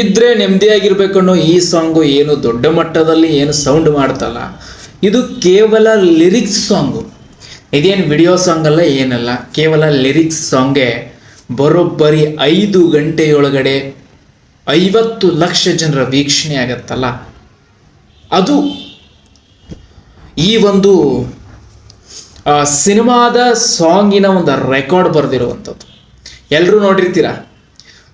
ಇದ್ರೆ ನೆಮ್ಮದಿಯಾಗಿರ್ಬೇಕು ಅನ್ನೋ ಈ ಸಾಂಗು ಏನು ದೊಡ್ಡ ಮಟ್ಟದಲ್ಲಿ ಏನು ಸೌಂಡ್ ಮಾಡ್ತಲ್ಲ, ಇದು ಕೇವಲ ಲಿರಿಕ್ಸ್ ಸಾಂಗು. ಇದೇನು ವಿಡಿಯೋ ಸಾಂಗ್ ಅಲ್ಲ, ಏನಲ್ಲ, ಕೇವಲ ಲಿರಿಕ್ಸ್ ಸಾಂಗ್ಗೆ ಬರೋಬ್ಬರಿ ಐದು ಗಂಟೆಯೊಳಗಡೆ ಐವತ್ತು ಲಕ್ಷ ಜನರ ವೀಕ್ಷಣೆ ಆಗತ್ತಲ್ಲ. ಅದು ಈ ಒಂದು ಸಿನಿಮಾದ ಸಾಂಗಿನ ಒಂದು ರೆಕಾರ್ಡ್ ಬರೆದಿರುವಂಥದ್ದು. ಎಲ್ಲರೂ ನೋಡಿರ್ತೀರಾ?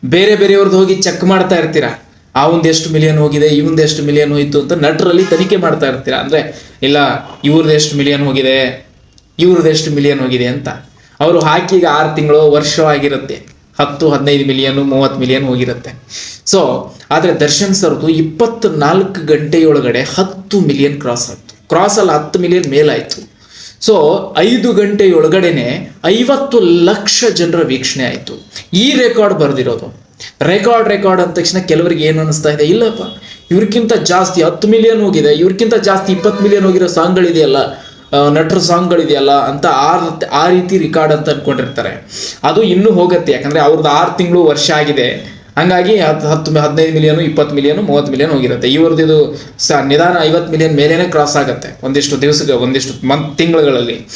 ಬೇರೆ ಬೇರೆಯವ್ರದ್ದು ಹೋಗಿ ಚೆಕ್ ಮಾಡ್ತಾ ಇರ್ತೀರಾ? ಆ ಒಂದು ಎಷ್ಟು ಮಿಲಿಯನ್ ಹೋಗಿದೆ ಇವಂದು ಎಷ್ಟು ಮಿಲಿಯನ್ ಹೋಯಿತು ಅಂತ ನಟರಲ್ಲಿ ತನಿಖೆ ಮಾಡ್ತಾ ಇರ್ತೀರಾ? ಅಂದರೆ, ಇಲ್ಲ ಇವ್ರದ್ದು ಎಷ್ಟು ಮಿಲಿಯನ್ ಹೋಗಿದೆ ಇವ್ರದ್ದು ಎಷ್ಟು ಮಿಲಿಯನ್ ಹೋಗಿದೆ ಅಂತ. ಅವರು ಹಾಕಿಗ ಆರು ತಿಂಗಳು ವರ್ಷ ಆಗಿರುತ್ತೆ ಹತ್ತು, ಹದಿನೈದು ಮಿಲಿಯನ್ ಮೂವತ್ತು ಮಿಲಿಯನ್ ಹೋಗಿರುತ್ತೆ. ಸೊ ಆದರೆ ದರ್ಶನ್ ಸರ್ದು ಇಪ್ಪತ್ನಾಲ್ಕು ಗಂಟೆಯೊಳಗಡೆ ಹತ್ತು ಮಿಲಿಯನ್ ಕ್ರಾಸ್ ಆಯ್ತು. ಕ್ರಾಸ್ ಅಲ್ಲಿ ಹತ್ತು ಮಿಲಿಯನ್ ಮೇಲಾಯಿತು. ಸೊ ಐದು ಗಂಟೆಯೊಳಗಡೆನೆ ಐವತ್ತು ಲಕ್ಷ ಜನರ ವೀಕ್ಷಣೆ ಆಯಿತು. ಈ ರೆಕಾರ್ಡ್ ಬರೆದಿರೋದು. ರೆಕಾರ್ಡ್ ರೆಕಾರ್ಡ್ ಅಂದ ತಕ್ಷಣ ಕೆಲವರಿಗೆ ಏನು ಅನಿಸ್ತಾ ಇದೆ? ಇಲ್ಲಪ್ಪ. ಇವ್ರಿಗಿಂತ ಜಾಸ್ತಿ ಹತ್ತು ಮಿಲಿಯನ್ ಹೋಗಿದೆ. ಇವ್ರಿಗಿಂತ ಜಾಸ್ತಿ ಇಪ್ಪತ್ತು ಮಿಲಿಯನ್ ಹೋಗಿರೋ ಸಾಂಗ್ಗಳಿದೆಯಲ್ಲ ನಟರ ಸಾಂಗ್ಗಳಿದೆಯಲ್ಲ ಅಂತ ಆ ಆ ರೀತಿ ರೆಕಾರ್ಡ್ ಅಂತ ಅಂದ್ಕೊಂಡಿರ್ತಾರೆ ಅದು ಇನ್ನೂ ಹೋಗುತ್ತೆ. ಯಾಕಂದರೆ ಅವ್ರದ್ದು ಆರು ತಿಂಗಳು ವರ್ಷ ಆಗಿದೆ. ಹಂಗಾಗಿ ಹತ್ತು ಹತ್ತು, ಹದಿನೈದು ಮಿಲಿಯನ್ ಇಪ್ಪತ್ತು ಮಿಲಿಯನ್ ಮೂವತ್ತು ಮಿಲಿಯನ್ ಹೋಗಿರುತ್ತೆ. ಇವ್ರದ್ದು ಇದು ಸ, ನಿಧಾನ ಐವತ್ತು ಮಿಲಿಯನ್ ಮೇಲೇನೆ ಕ್ರಾಸ್ ಆಗುತ್ತೆ. ಒಂದಿಷ್ಟು ದಿವಸಕ್ಕೆ, ಒಂದಿಷ್ಟು ಮಂತ್ ತಿಂಗಳುಗಳಲ್ಲಿ.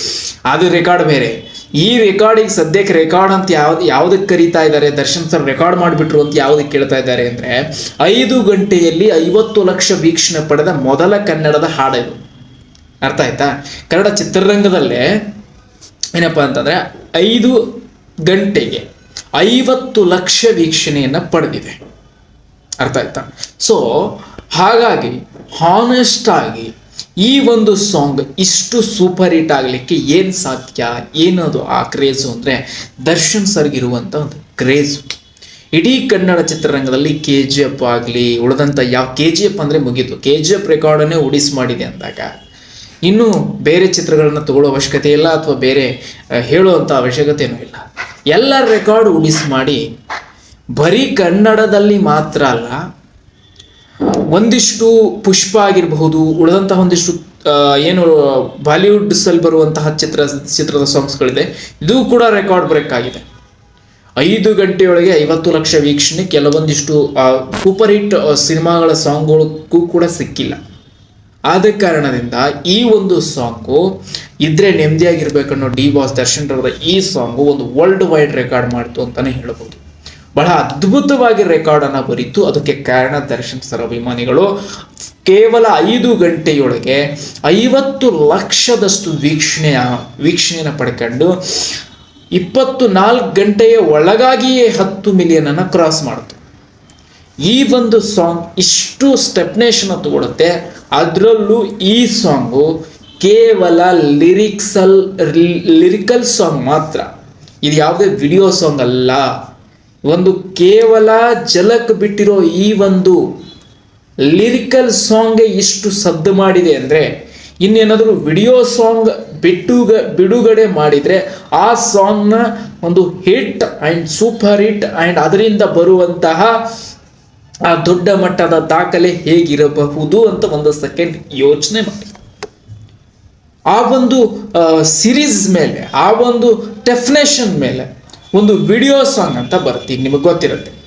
ಅದು ರೆಕಾರ್ಡ್ ಬೇರೆ. ಈ ರೆಕಾರ್ಡಿಗೆ ಸದ್ಯಕ್ಕೆ ರೆಕಾರ್ಡ್ ಅಂತ ಯಾವ್ದು ಯಾವುದಕ್ಕೆ ಕರೀತಾ ಇದ್ದಾರೆ ದರ್ಶನ್ ಸರ್ ರೆಕಾರ್ಡ್ ಮಾಡಿಬಿಟ್ರು ಅಂತ ಯಾವುದಕ್ಕೆ ಕೇಳ್ತಾ ಇದ್ದಾರೆ ಅಂದ್ರೆ, ಐದು ಗಂಟೆಯಲ್ಲಿ ಐವತ್ತು ಲಕ್ಷ ವೀಕ್ಷಣೆ ಪಡೆದ ಮೊದಲ ಕನ್ನಡದ ಹಾಡು ಇದು. ಅರ್ಥ ಆಯ್ತಾ? ಕನ್ನಡ ಚಿತ್ರರಂಗದಲ್ಲೇ, ಏನಪ್ಪ ಅಂತಂದ್ರೆ, ಐದು ಗಂಟೆಗೆ ಐವತ್ತು ಲಕ್ಷ ವೀಕ್ಷಣೆಯನ್ನು ಪಡೆದಿದೆ. ಅರ್ಥ ಆಯ್ತಾ? ಸೊ ಹಾಗಾಗಿ ಹಾನೆಸ್ಟ್ ಆಗಿ, ಈ ಒಂದು ಸಾಂಗ್ ಇಷ್ಟು ಸೂಪರ್ ಹಿಟ್ ಆಗಲಿಕ್ಕೆ ಏನು ಸಾಧ್ಯ, ಏನದು ಆ ಕ್ರೇಜು ಅಂದರೆ ದರ್ಶನ್ ಸರ್ಗಿರುವಂಥ ಒಂದು ಕ್ರೇಜು ಇಡೀ ಕನ್ನಡ ಚಿತ್ರರಂಗದಲ್ಲಿ ಕೆ ಜಿ ಎಫ್ ಆಗಲಿ ಉಳಿದಂಥ ಯಾವ ಕೆ ಜಿ ಎಫ್ ಅಂದರೆ ಮುಗೀತು ಕೆ ಜಿ ಎಫ್ ರೆಕಾರ್ಡನ್ನೇ ಉಡಿಸ್ ಮಾಡಿದೆ ಅಂದಾಗ, ಇನ್ನು ಬೇರೆ ಚಿತ್ರಗಳನ್ನು ತಗೊಳ್ಳೋ ಅವಶ್ಯಕತೆ ಇಲ್ಲ ಅಥವಾ ಬೇರೆ ಹೇಳುವಂಥ ಅವಶ್ಯಕತೆಯೂ ಇಲ್ಲ. ಎಲ್ಲ ರೆಕಾರ್ಡ್ ಉಡಿಸ್ ಮಾಡಿ, ಬರೀ ಕನ್ನಡದಲ್ಲಿ ಮಾತ್ರ ಅಲ್ಲ, ಒಂದಿಷ್ಟು ಪುಷ್ಪ ಆಗಿರಬಹುದು, ಉಳಿದಂತಹ ಒಂದಿಷ್ಟು ಏನು ಬಾಲಿವುಡ್ಸಲ್ಲಿ ಬರುವಂತಹ ಚಿತ್ರ, ಚಿತ್ರದ ಸಾಂಗ್ಸ್ಗಳಿದೆ ಇದು ಕೂಡ ರೆಕಾರ್ಡ್ ಬ್ರೇಕ್ ಆಗಿದೆ. ಐದು ಗಂಟೆಯೊಳಗೆ ಐವತ್ತು ಲಕ್ಷ ವೀಕ್ಷಣೆ, ಕೆಲವೊಂದಿಷ್ಟು ಸೂಪರ್ ಹಿಟ್ ಸಿನಿಮಾಗಳ ಸಾಂಗ್ಗಳಿಗೂ ಕೂಡ ಸಿಕ್ಕಿಲ್ಲ. ಆದ ಕಾರಣದಿಂದ ಈ ಒಂದು ಸಾಂಗು ಇದ್ರೆ ನೆಮ್ಮದಿಯಾಗಿರ್ಬೇಕನ್ನೋ ಡಿ ಬಾಸ್ ದರ್ಶನ್ ರವರ ಈ ಸಾಂಗು ಒಂದು ವರ್ಲ್ಡ್ ವೈಡ್ ರೆಕಾರ್ಡ್ ಮಾಡ್ತು ಅಂತಾನೆ ಹೇಳ್ಬೋದು. ಬಹಳ ಅದ್ಭುತವಾಗಿ ರೆಕಾರ್ಡ್ ಅನ್ನ ಬರೀತು. ಅದಕ್ಕೆ ಕಾರಣ ದರ್ಶನ್ ಸರ್ ಅಭಿಮಾನಿಗಳು, ಕೇವಲ ಐದು ಗಂಟೆಯೊಳಗೆ ಐವತ್ತು ಲಕ್ಷದಷ್ಟು ವೀಕ್ಷಣೆಯ ವೀಕ್ಷಣೆಯನ್ನು ಪಡ್ಕೊಂಡು ಇಪ್ಪತ್ತು ನಾಲ್ಕು ಗಂಟೆಯ ಒಳಗಾಗಿಯೇ ಹತ್ತು ಮಿಲಿಯನ್ ಅನ್ನ ಕ್ರಾಸ್ ಮಾಡ್ತು. ಈ ಒಂದು ಸಾಂಗ್ ಇಷ್ಟು ಸ್ಟೆಪ್ನೇಷನ್ ತಗೊಳುತ್ತೆ. ಅದರಲ್ಲೂ ಈ ಸಾಂಗು ಕೇವಲ ಲಿರಿಕ್ಸಲ್ ಲಿರಿಕಲ್ ಸಾಂಗ್ ಮಾತ್ರ. ಇದು ಯಾವುದೇ ವಿಡಿಯೋ ಸಾಂಗ್ ಅಲ್ಲ. ಒಂದು ಕೇವಲ ಜಲಕ್ ಬಿಟ್ಟಿರೋ ಈ ಒಂದು ಲಿರಿಕಲ್ ಸಾಂಗ್ಗೆ ಇಷ್ಟು ಸದ್ದು ಮಾಡಿದೆ ಅಂದರೆ, ಇನ್ನೇನಾದರೂ ವಿಡಿಯೋ ಸಾಂಗ್ ಬಿಟ್ಟುಗ ಬಿಡುಗಡೆ ಮಾಡಿದರೆ, ಆ ಸಾಂಗ್ನ ಒಂದು hit and super hit and ಅದರಿಂದ ಬರುವಂತಹ ಆ ದೊಡ್ಡ ಮಟ್ಟದ ದಾಖಲೆ ಹೇಗಿರಬಹುದು ಅಂತ ಒಂದು ಸೆಕೆಂಡ್ ಯೋಚನೆ ಮಾಡಿ. ಆ ಒಂದು ಸಿರೀಸ್ ಮೇಲೆ, ಆ ಒಂದು ಡೆಫಿನೇಷನ್ ಮೇಲೆ ಒಂದು ವಿಡಿಯೋ ಸಾಂಗ್ ಅಂತ ಬರ್ತೀವಿ ನಿಮಗೆ ಗೊತ್ತಿರುತ್ತೆ.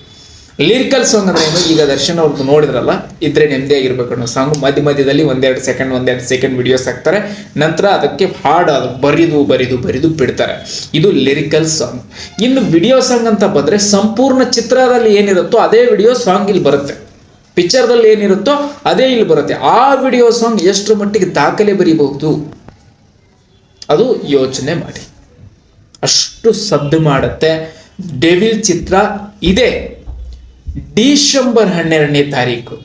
ಲಿರಿಕಲ್ ಸಾಂಗ್ ಅಂದ್ರೆ ಏನು? ಈಗ ದರ್ಶನ್ ಅವ್ರದ್ದು ನೋಡಿದ್ರಲ್ಲ, ಇದ್ರೆ ನೆಮ್ಮದಿಯಾಗಿರ್ಬೇಕು ಅನ್ನೋ ಸಾಂಗ್ ಮಧ್ಯ ಮಧ್ಯದಲ್ಲಿ ಒಂದೆರಡು ಸೆಕೆಂಡ್ ಒಂದೆರಡು ಸೆಕೆಂಡ್ ವಿಡಿಯೋಸ್ ಹಾಕ್ತಾರೆ. ನಂತರ ಅದಕ್ಕೆ ಹಾಡು ಅದು ಬರಿದು ಬರಿದು ಬರಿದು ಬಿಡ್ತಾರೆ. ಇದು ಲಿರಿಕಲ್ ಸಾಂಗ್ ಇನ್ನು ವಿಡಿಯೋ ಸಾಂಗ್ ಅಂತ ಬಂದ್ರೆ ಸಂಪೂರ್ಣ ಚಿತ್ರದಲ್ಲಿ ಏನಿರುತ್ತೋ ಅದೇ ವಿಡಿಯೋ ಸಾಂಗ್ ಇಲ್ಲಿ ಬರುತ್ತೆ. ಪಿಕ್ಚರ್ದಲ್ಲಿ ಏನಿರುತ್ತೋ ಅದೇ ಇಲ್ಲಿ ಬರುತ್ತೆ. ಆ ವಿಡಿಯೋ ಸಾಂಗ್ ಎಷ್ಟರ ಮಟ್ಟಿಗೆ ದಾಖಲೆ ಬರೀಬಹುದು? ಅದು ಯೋಚನೆ ಮಾಡಿ. ಅಷ್ಟು ಸದ್ದು ಮಾಡುತ್ತೆ. ಡೆವಿಲ್ ಚಿತ್ರ ಇದೆ. ಡಿಸೆಂಬರ್ ಹನ್ನೆರಡನೇ ತಾರೀಕು.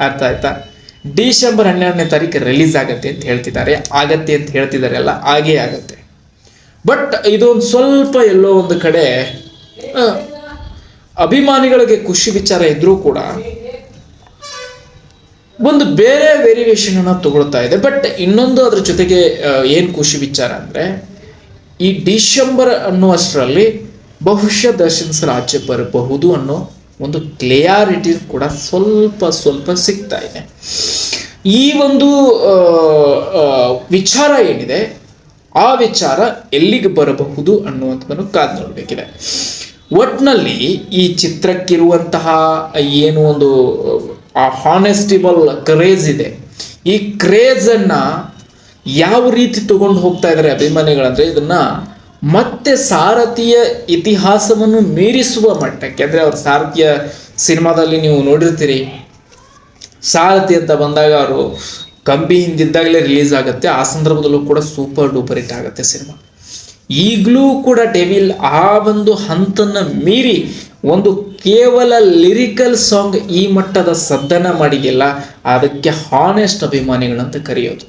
ಅರ್ಥ ಆಯ್ತಾ? ಡಿಸೆಂಬರ್ ಹನ್ನೆರಡನೇ ತಾರೀಕು ರಿಲೀಸ್ ಆಗತ್ತೆ ಅಂತ ಹೇಳ್ತಿದ್ದಾರೆ. ಆಗತ್ತೆ ಅಂತ ಹೇಳ್ತಿದ್ದಾರೆ ಅಲ್ಲ, ಹಾಗೇ ಆಗತ್ತೆ. ಬಟ್ ಇದೊಂದು ಸ್ವಲ್ಪ ಎಲ್ಲೋ ಒಂದು ಕಡೆ ಅಭಿಮಾನಿಗಳಿಗೆ ಖುಷಿ ವಿಚಾರ ಇದ್ರೂ ಕೂಡ ಒಂದು ಬೇರೆ ವೇರಿಯೇಷನ್ ಅನ್ನ ತಗೊಳ್ತಾ ಇದೆ. ಬಟ್ ಇನ್ನೊಂದು ಅದ್ರ ಜೊತೆಗೆ ಏನು ಏನ್ ಖುಷಿ ವಿಚಾರ ಅಂದ್ರೆ, ಈ ಡಿಸೆಂಬರ್ ಅನ್ನುವಷ್ಟರಲ್ಲಿ ಬಹುಶಃ ದರ್ಶನ್ಸ್ ರಾಜ್ಯ ಬರಬಹುದು ಅನ್ನೋ ಒಂದು ಕ್ಲಿಯಾರಿಟಿ ಕೂಡ ಸ್ವಲ್ಪ ಸ್ವಲ್ಪ ಸಿಗ್ತಾ ಇದೆ. ಈ ಒಂದು ವಿಚಾರ ಏನಿದೆ, ಆ ವಿಚಾರ ಎಲ್ಲಿಗೆ ಬರಬಹುದು ಅನ್ನುವಂಥದ್ದನ್ನು ಕಾದು ನೋಡಬೇಕಿದೆ. ಒಟ್ನಲ್ಲಿ ಈ ಚಿತ್ರಕ್ಕಿರುವಂತಹ ಏನು ಒಂದು, ಆ ಹಾನೆಸ್ಟಿಬಲ್ ಕ್ರೇಜ್ ಇದೆ. ಈ ಕ್ರೇಜನ್ನು ಯಾವ ರೀತಿ ತಗೊಂಡು ಹೋಗ್ತಾ ಇದ್ದಾರೆ ಅಭಿಮಾನಿಗಳಂದ್ರೆ, ಇದನ್ನ ಮತ್ತೆ ಸಾರಥಿಯ ಇತಿಹಾಸವನ್ನು ಮೀರಿಸುವ ಮಟ್ಟಕ್ಕೆ, ಅಂದರೆ ಅವ್ರ ಸಾರಥಿಯ ಸಿನಿಮಾದಲ್ಲಿ ನೀವು ನೋಡಿರ್ತೀರಿ, ಸಾರಥಿ ಅಂತ ಬಂದಾಗ ಅವರು ಕಂಬಿ ಹಿಂದಿದ್ದಾಗಲೇ ರಿಲೀಸ್ ಆಗುತ್ತೆ, ಆ ಸಂದರ್ಭದಲ್ಲೂ ಕೂಡ ಸೂಪರ್ ಡೂಪರ್ ಹಿಟ್ ಆಗುತ್ತೆ ಸಿನಿಮಾ. ಈಗಲೂ ಕೂಡ ಡೆವಿಲ್ ಆ ಒಂದು ಹಂತನ್ನು ಮೀರಿ ಒಂದು ಕೇವಲ ಲಿರಿಕಲ್ ಸಾಂಗ್ ಈ ಮಟ್ಟದ ಸದ್ದನ ಮಾಡಿಗೆಲ್ಲ, ಅದಕ್ಕೆ ಹಾನೆಸ್ಟ್ ಅಭಿಮಾನಿಗಳಂತ ಕರೆಯೋದು.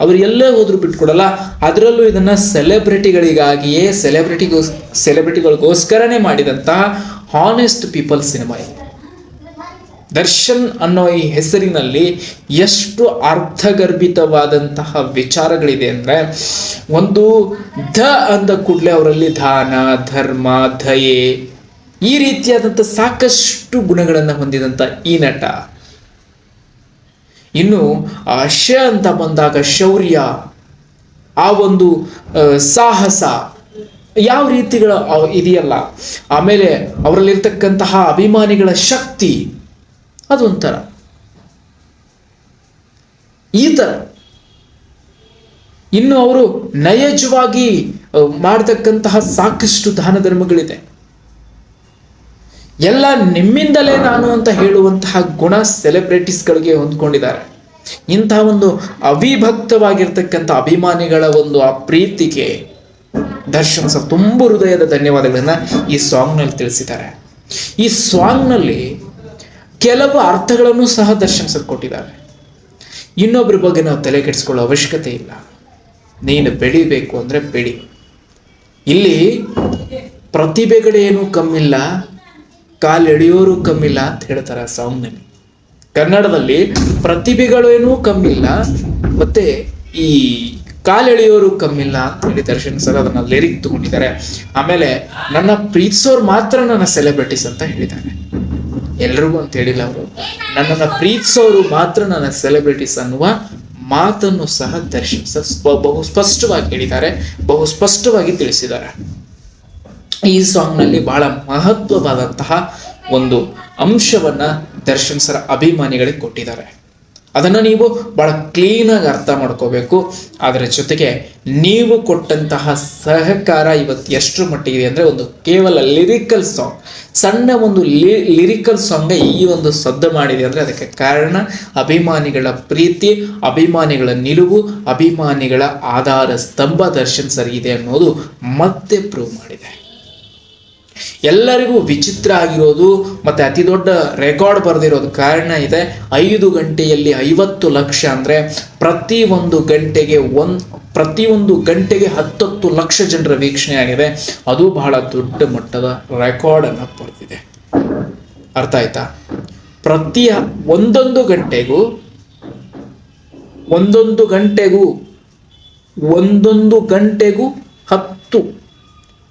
ಅವ್ರು ಎಲ್ಲೇ ಹೋದ್ರು ಬಿಟ್ಕೊಡಲ್ಲ. ಅದರಲ್ಲೂ ಇದನ್ನ ಸೆಲೆಬ್ರಿಟಿಗಳಿಗಾಗಿಯೇ ಸೆಲೆಬ್ರಿಟಿಗೋಸ್ ಸೆಲೆಬ್ರಿಟಿಗಳಿಗೋಸ್ಕರನೇ ಮಾಡಿದಂತಹ ಹಾನೆಸ್ಟ್ ಪೀಪಲ್ ಸಿನಿಮಾ ಇದು. ದರ್ಶನ್ ಅನ್ನೋ ಈ ಹೆಸರಿನಲ್ಲಿ ಎಷ್ಟು ಅರ್ಥಗರ್ಭಿತವಾದಂತಹ ವಿಚಾರಗಳಿದೆ ಅಂದ್ರೆ, ಒಂದು ಧ ಅಂದ ಕೂಡಲೇ ಅವರಲ್ಲಿ ದಾನ, ಧರ್ಮ, ದಯೆ ಈ ರೀತಿಯಾದಂಥ ಸಾಕಷ್ಟು ಗುಣಗಳನ್ನು ಹೊಂದಿದಂಥ ಈ ನಟ. ಇನ್ನು, ಆ ಶ ಅಂತ ಬಂದಾಗ ಶೌರ್ಯ, ಆ ಒಂದು ಸಾಹಸ, ಯಾವ ರೀತಿಗಳ ಇದೆಯಲ್ಲ. ಆಮೇಲೆ ಅವರಲ್ಲಿರ್ತಕ್ಕಂತಹ ಅಭಿಮಾನಿಗಳ ಶಕ್ತಿ ಅದೊಂಥರ ಈ ಥರ ಇನ್ನು ಅವರು ನಯಜವಾಗಿ ಮಾಡ್ತಕ್ಕಂತಹ ಸಾಕಷ್ಟು ದಾನ ಧರ್ಮಗಳಿದೆ ಎಲ್ಲ ನಿಮ್ಮಿಂದಲೇ ನಾನು ಅಂತ ಹೇಳುವಂತಹ ಗುಣ ಸೆಲೆಬ್ರಿಟೀಸ್ಗಳಿಗೆ ಹೊಂದ್ಕೊಂಡಿದ್ದಾರೆ. ಇಂತಹ ಒಂದು ಅವಿಭಕ್ತವಾಗಿರ್ತಕ್ಕಂಥ ಅಭಿಮಾನಿಗಳ ಒಂದು ಆ ಪ್ರೀತಿಗೆ ದರ್ಶನ್ ಸರ್ ತುಂಬ ಹೃದಯದ ಧನ್ಯವಾದಗಳನ್ನು ಈ ಸಾಂಗ್ನಲ್ಲಿ ತಿಳಿಸಿದ್ದಾರೆ. ಈ ಸಾಂಗ್ನಲ್ಲಿ ಕೆಲವು ಅರ್ಥಗಳನ್ನು ಸಹ ದರ್ಶನ್ ಸರ್ ಕೊಟ್ಟಿದ್ದಾರೆ. ಇನ್ನೊಬ್ಬರ ಬಗ್ಗೆ ನಾವು ತಲೆ ಕೆಡಿಸ್ಕೊಳ್ಳೋ ಅವಶ್ಯಕತೆ ಇಲ್ಲ. ನೀನು ಬೆಳಿಬೇಕು ಅಂದರೆ ಬೆಳಿ. ಇಲ್ಲಿ ಪ್ರತಿಭೆಗಳೇನು ಕಮ್ಮಿಲ್ಲ. ಕಾಲೆಳೆಯೋರು ಕಮ್ಮಿಲ್ಲ ಅಂತ ಹೇಳ್ತಾರೆ ಸಾಂಗ್ನಲ್ಲಿ. ಕನ್ನಡದಲ್ಲಿ ಪ್ರತಿಭೆಗಳೇನೂ ಕಮ್ಮಿಲ್ಲ, ಮತ್ತೆ ಈ ಕಾಲೆಳೆಯೋರು ಕಮ್ಮಿಲ್ಲ ಅಂತ ಹೇಳಿ ದರ್ಶನ್ ಸರ್ ಅದನ್ನ ಲಿರಿಕ್ ತಗೊಂಡಿದ್ದಾರೆ. ಆಮೇಲೆ ನನ್ನ ಪ್ರೀತಿಸೋರು ಮಾತ್ರ ನನ್ನ ಸೆಲೆಬ್ರಿಟೀಸ್ ಅಂತ ಹೇಳಿದ್ದಾರೆ. ಎಲ್ರಿಗೂ ಅಂತ ಹೇಳಿಲ್ಲ ಅವರು. ನನ್ನನ್ನು ಪ್ರೀತಿಸೋರು ಮಾತ್ರ ನನ್ನ ಸೆಲೆಬ್ರಿಟೀಸ್ ಅನ್ನುವ ಮಾತನ್ನು ಸಹ ದರ್ಶನ್ ಸರ್ ಬಹು ಸ್ಪಷ್ಟವಾಗಿ ಹೇಳಿದ್ದಾರೆ, ಬಹು ಸ್ಪಷ್ಟವಾಗಿ ತಿಳಿಸಿದ್ದಾರೆ. ಈ ಸಾಂಗ್ನಲ್ಲಿ ಬಹಳ ಮಹತ್ವವಾದಂತಹ ಒಂದು ಅಂಶವನ್ನ ದರ್ಶನ್ ಸರ್ ಅಭಿಮಾನಿಗಳಿಗೆ ಕೊಟ್ಟಿದ್ದಾರೆ. ಅದನ್ನ ನೀವು ಬಹಳ ಕ್ಲೀನಾಗಿ ಅರ್ಥ ಮಾಡ್ಕೋಬೇಕು. ಅದರ ಜೊತೆಗೆ ನೀವು ಕೊಟ್ಟಂತಹ ಸಹಕಾರ ಇವತ್ತು ಎಷ್ಟರ ಮಟ್ಟಿಗಿದೆ ಅಂದ್ರೆ ಒಂದು ಕೇವಲ ಲಿರಿಕಲ್ ಸಾಂಗ್ ಸಣ್ಣ ಒಂದು ಲಿರಿಕಲ್ ಸಾಂಗ್ ಈ ಒಂದು ಸದ್ದು ಮಾಡಿದೆ ಅಂದ್ರೆ ಅದಕ್ಕೆ ಕಾರಣ ಅಭಿಮಾನಿಗಳ ಪ್ರೀತಿ, ಅಭಿಮಾನಿಗಳ ನಿಲುವು, ಅಭಿಮಾನಿಗಳ ಆಧಾರ ಸ್ತಂಭ ದರ್ಶನ್ ಸರ್ ಇದೆ ಅನ್ನೋದು ಮತ್ತೆ ಪ್ರೂವ್ ಮಾಡಿದೆ. ಎಲ್ಲರಿಗೂ ವಿಚಿತ್ರ ಆಗಿರೋದು ಮತ್ತೆ ಅತಿ ದೊಡ್ಡ ರೆಕಾರ್ಡ್ ಬರೆದಿರೋದು ಕಾರಣ ಇದೆ ಐದು ಗಂಟೆಯಲ್ಲಿ ಐವತ್ತು ಲಕ್ಷ ಅಂದ್ರೆ ಪ್ರತಿ ಒಂದು ಗಂಟೆಗೆ ಒಂದ್ ಪ್ರತಿ ಒಂದು ಗಂಟೆಗೆ ಹತ್ತತ್ತು ಲಕ್ಷ ಜನರ ವೀಕ್ಷಣೆ ಆಗಿದೆ. ಅದು ಬಹಳ ದೊಡ್ಡ ಮಟ್ಟದ ರೆಕಾರ್ಡ್ ಅನ್ನ ಪಡೆದಿದೆ ಅರ್ಥ ಆಯ್ತಾ? ಪ್ರತಿ ಒಂದೊಂದು ಗಂಟೆಗೂ ಒಂದೊಂದು ಗಂಟೆಗೂ ಒಂದೊಂದು ಗಂಟೆಗೂ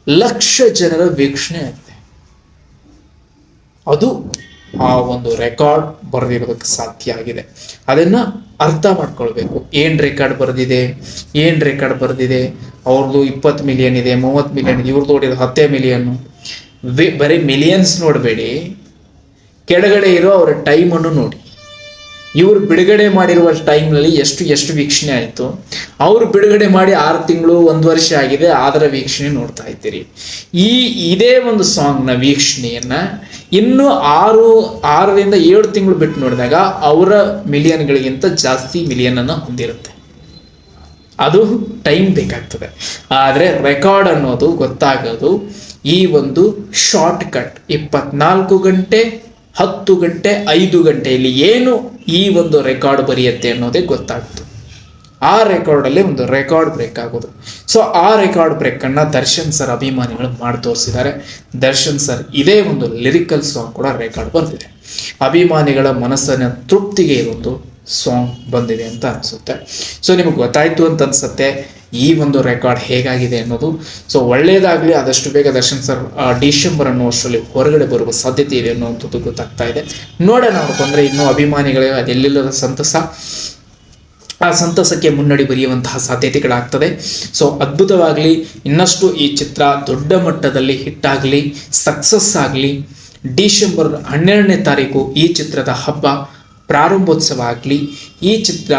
ಲಕ್ಷ ಜನರ ವೀಕ್ಷಣೆ ಆಗಿದೆ. ಅದು ಆ ಒಂದು ರೆಕಾರ್ಡ್ ಬರೆದಿರೋದಕ್ಕೆ ಸಾಧ್ಯ ಆಗಿದೆ. ಅದನ್ನ ಅರ್ಥ ಮಾಡ್ಕೊಳ್ಬೇಕು. ಏನ್ ರೆಕಾರ್ಡ್ ಬರೆದಿದೆ? ಏನ್ ರೆಕಾರ್ಡ್ ಬರೆದಿದೆ? ಅವ್ರದ್ದು ಇಪ್ಪತ್ತು ಮಿಲಿಯನ್ ಇದೆ, ಮೂವತ್ತು ಮಿಲಿಯನ್ ಇದೆ ಇವ್ರದ್ದು ನೋಡಿದ ಹತ್ತೇ ಮಿಲಿಯನ್ ಬರೀ ಮಿಲಿಯನ್ಸ್ ನೋಡಬೇಡಿ. ಕೆಳಗಡೆ ಇರೋ ಅವರ ಟೈಮನ್ನು ನೋಡಿ. ಇವರು ಬಿಡುಗಡೆ ಮಾಡಿರುವ ಟೈಮ್ನಲ್ಲಿ ಎಷ್ಟು ಎಷ್ಟು ವೀಕ್ಷಣೆ ಆಯಿತು? ಅವರು ಬಿಡುಗಡೆ ಮಾಡಿ ಆರು ತಿಂಗಳು, ಒಂದು ವರ್ಷ ಆಗಿದೆ ಅದರ ವೀಕ್ಷಣೆ ನೋಡ್ತಾ ಇದ್ದೀರಿ. ಈ ಇದೇ ಒಂದು ಸಾಂಗ್ನ ವೀಕ್ಷಣೆಯನ್ನ ಇನ್ನು ಆರು, ಆರರಿಂದ ಏಳು ತಿಂಗಳು ಬಿಟ್ಟು ನೋಡಿದಾಗ ಅವರ ಮಿಲಿಯನ್ಗಳಿಗಿಂತ ಜಾಸ್ತಿ ಮಿಲಿಯನ್ ಅನ್ನು ಹೊಂದಿರುತ್ತೆ. ಅದು ಟೈಮ್ ಬೇಕಾಗ್ತದೆ. ಆದರೆ ರೆಕಾರ್ಡ್ ಅನ್ನೋದು ಗೊತ್ತಾಗೋದು ಈ ಒಂದು ಶಾರ್ಟ್ ಕಟ್ ಇಪ್ಪತ್ನಾಲ್ಕು ಗಂಟೆ ಹತ್ತು ಗಂಟೆ, ಐದು ಗಂಟೆಯಲ್ಲಿ ಏನು ಈ ಒಂದು ರೆಕಾರ್ಡ್ ಬರೆಯುತ್ತೆ ಅನ್ನೋದೇ ಗೊತ್ತಾಗ್ತು. ಆ ರೆಕಾರ್ಡಲ್ಲಿ ಒಂದು ರೆಕಾರ್ಡ್ ಬ್ರೇಕ್ ಆಗೋದು. ಸೊ ಆ ರೆಕಾರ್ಡ್ ಬ್ರೇಕನ್ನು ದರ್ಶನ್ ಸರ್ ಅಭಿಮಾನಿಗಳು ಮಾಡಿ ತೋರಿಸಿದ್ದಾರೆ ದರ್ಶನ್ ಸರ್ ಇದೇ ಒಂದು ಲಿರಿಕಲ್ ಸಾಂಗ್ ಕೂಡ ರೆಕಾರ್ಡ್ ಬಂದಿದೆ ಅಭಿಮಾನಿಗಳ ಮನಸ್ಸನ್ನ ತೃಪ್ತಿಗೆ ಇದೊಂದು ಸಾಂಗ್ ಬಂದಿದೆ ಅಂತ ಅನಿಸುತ್ತೆ. ಸೊ ನಿಮಗೆ ಗೊತ್ತಾಯ್ತು ಅಂತ ಅನ್ಸುತ್ತೆ. ಈ ಒಂದು ರೆಕಾರ್ಡ್ ಹೇಗಾಗಿದೆ ಅನ್ನೋದು. ಸೊ ಒಳ್ಳೆಯದಾಗಲಿ ಆದಷ್ಟು ಬೇಗ ದರ್ಶನ್ ಸರ್ ಡಿಸೆಂಬರ್ ಅನ್ನೋ ಅಷ್ಟರಲ್ಲಿ ಹೊರಗಡೆ ಬರುವ ಸಾಧ್ಯತೆ ಇದೆ ಅನ್ನೋವಂಥದ್ದು ಗೊತ್ತಾಗ್ತಾ ಇದೆ. ನೋಡೋಣ ಅವ್ರು ಇನ್ನೂ ಅಭಿಮಾನಿಗಳಿಗೆ ಅದೆಲ್ಲಿಲ್ಲದ ಸಂತಸ. ಆ ಸಂತಸಕ್ಕೆ ಮುನ್ನಡಿ ಬರೆಯುವಂತಹ ಸಾಧ್ಯತೆಗಳಾಗ್ತದೆ. ಸೊ ಅದ್ಭುತವಾಗಲಿ, ಇನ್ನಷ್ಟು ಈ ಚಿತ್ರ ದೊಡ್ಡ ಮಟ್ಟದಲ್ಲಿ ಹಿಟ್ಟಾಗಲಿ ಸಕ್ಸಸ್ ಆಗಲಿ, ಡಿಸೆಂಬರ್ ಹನ್ನೆರಡನೇ ತಾರೀಕು ಈ ಚಿತ್ರದ ಹಬ್ಬ ಪ್ರಾರಂಭೋತ್ಸವ ಆಗಲಿ, ಈ ಚಿತ್ರ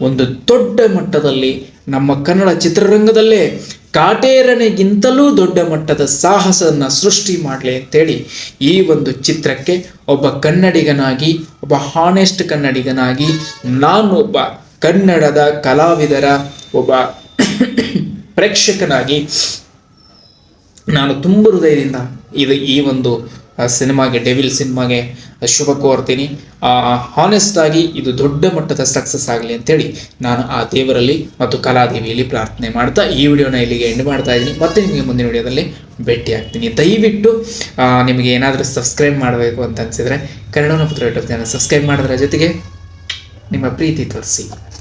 ಒಂದು ದೊಡ್ಡ ಮಟ್ಟದಲ್ಲಿ ನಮ್ಮ ಕನ್ನಡ ಚಿತ್ರರಂಗದಲ್ಲೇ ಕಾಟೇರನೆಗಿಂತಲೂ ದೊಡ್ಡ ಮಟ್ಟದ ಸಾಹಸವನ್ನು ಸೃಷ್ಟಿ ಮಾಡಲಿ ಅಂತೇಳಿ ಈ ಒಂದು ಚಿತ್ರಕ್ಕೆ ಒಬ್ಬ ಕನ್ನಡಿಗನಾಗಿ, ಒಬ್ಬ ಹಾನೆಸ್ಟ್ ಕನ್ನಡಿಗನಾಗಿ ನಾನು ಒಬ್ಬ ಕನ್ನಡದ ಕಲಾವಿದರ, ಒಬ್ಬ ಪ್ರೇಕ್ಷಕನಾಗಿ ನಾನು ತುಂಬ ಹೃದಯದಿಂದ ಇದು ಈ ಒಂದು ಸಿನಿಮಾಗೆ ಡೆವಿಲ್ ಸಿನಿಮಾಗೆ ಶುಭ ಕೋರ್ತೀನಿ ಹಾನೆಸ್ಟ್ ಆಗಿ ಇದು ದೊಡ್ಡ ಮಟ್ಟದ ಸಕ್ಸಸ್ ಆಗಲಿ ಅಂತೇಳಿ ನಾನು ಆ ದೇವರಲ್ಲಿ ಮತ್ತು ಕಲಾದೇವಿಯಲ್ಲಿ ಪ್ರಾರ್ಥನೆ ಮಾಡ್ತಾ ಈ ವಿಡಿಯೋನ ಇಲ್ಲಿಗೆ ಎಂಡ್ ಮಾಡ್ತಾ ಇದ್ದೀನಿ. ಮತ್ತೆ ನಿಮಗೆ ಮುಂದಿನ ವಿಡಿಯೋದಲ್ಲಿ ಭೇಟಿ ಆಗ್ತೀನಿ ದಯವಿಟ್ಟು ನಿಮಗೆ ಏನಾದರೂ ಸಬ್ಸ್ಕ್ರೈಬ್ ಮಾಡಬೇಕು ಅಂತ ಅನಿಸಿದರೆ ಕನ್ನಡ ಪುತ್ರ ಯೂಟ್ಯೂಬ್ ಚಾನಲ್ ಸಬ್ಸ್ಕ್ರೈಬ್ ಮಾಡೋದ್ರ ಜೊತೆಗೆ ನಿಮ್ಮ ಪ್ರೀತಿ ತೋರಿಸಿ.